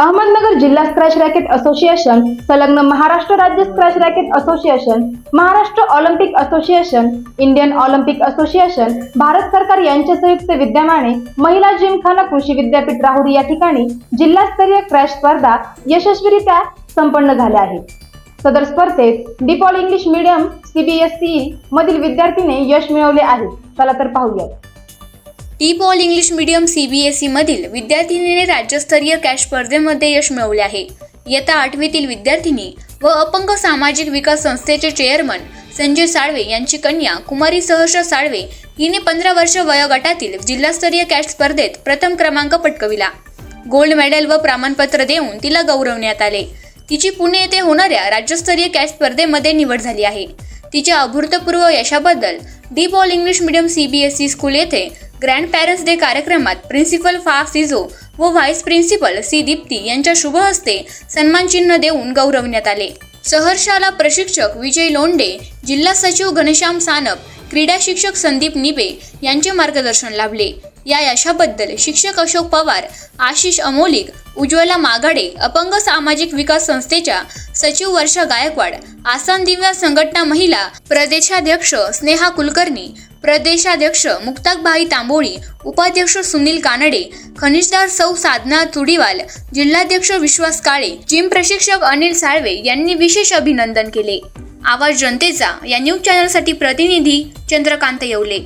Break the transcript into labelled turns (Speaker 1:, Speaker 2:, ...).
Speaker 1: अहमदनगर जिल्हा scratch racket association संलग्न महाराष्ट्र राज्य squash racket association Maharashtra Olympic association Indian Olympic association Bharat सरकार यांच्या संयुक्त विद्यमाने महिला जिमखाना कृषी विद्यापीठ राहुरी या ठिकाणी जिल्हास्तरीय क्रॅश स्पर्धा यशस्वीरित्या संपन्न झाल्या आहेत. सदर स्पर्धेत डिपॉल इंग्लिश मीडियम सीबीएसई मधील विद्यार्थीने यश मिळवले आहे. चला तर पाहूयात.
Speaker 2: T Paul English medium C B S मधील विद्यार्थिनीने राज्यस्तरीय कॅश स्पर्धेमध्ये यश मिळवले आहे. इयत्ता आठवीतील विद्यार्थिनी व अपंग सामाजिक विकास संस्थेचे चेअरमन संजय साळवे यांची कन्या कुमारी सहर्ष साळवे हिने पंधरा वर्ष वयोगटातील जिल्हास्तरीय कॅश स्पर्धेत प्रथम क्रमांक पटकविला. गोल्ड मेडल व प्रमाणपत्र देऊन तिला गौरवण्यात आले. तिची पुणे येथे होणाऱ्या राज्यस्तरीय कॅच स्पर्धेमध्ये निवड झाली आहे. तिच्या अभूतपूर्व यशाबद्दल T Paul English medium C B S E school येथे ग्रँड पॅरेंट्स डे कार्यक्रमात प्रिन्सिपल फा सिझो व व्हाईस प्रिन्सिपल सी दीप्ती यांच्या शुभ हस्ते सन्मानचिन्ह देऊन गौरवण्यात आले. सहर्षाला प्रशिक्षक विजय लोंडे जिल्हा सचिव घनश्याम सानप क्रीडा शिक्षक संदीप निबे यांचे मार्गदर्शन लाभले. या यशाबद्दल शिक्षक अशोक पवार आशिष अमोलिक उज्ज्वला मागाडे अपंग सामाजिक विकास संस्थेच्या सचिव वर्षा गायकवाड आसाम दिव्या संघटना महिला प्रदेशाध्यक्ष स्नेहा कुलकर्णी प्रदेशाध्यक्ष मुक्ताकबाई तांबोळी उपाध्यक्ष सुनील कानडे खनिजदार सौ साधना तुडीवाल जिल्हाध्यक्ष विश्वास काळे जिम प्रशिक्षक अनिल साळवे यांनी विशेष अभिनंदन केले. आवाज जनतेचा या न्यूज चॅनलसाठी प्रतिनिधी चंद्रकांत येवले.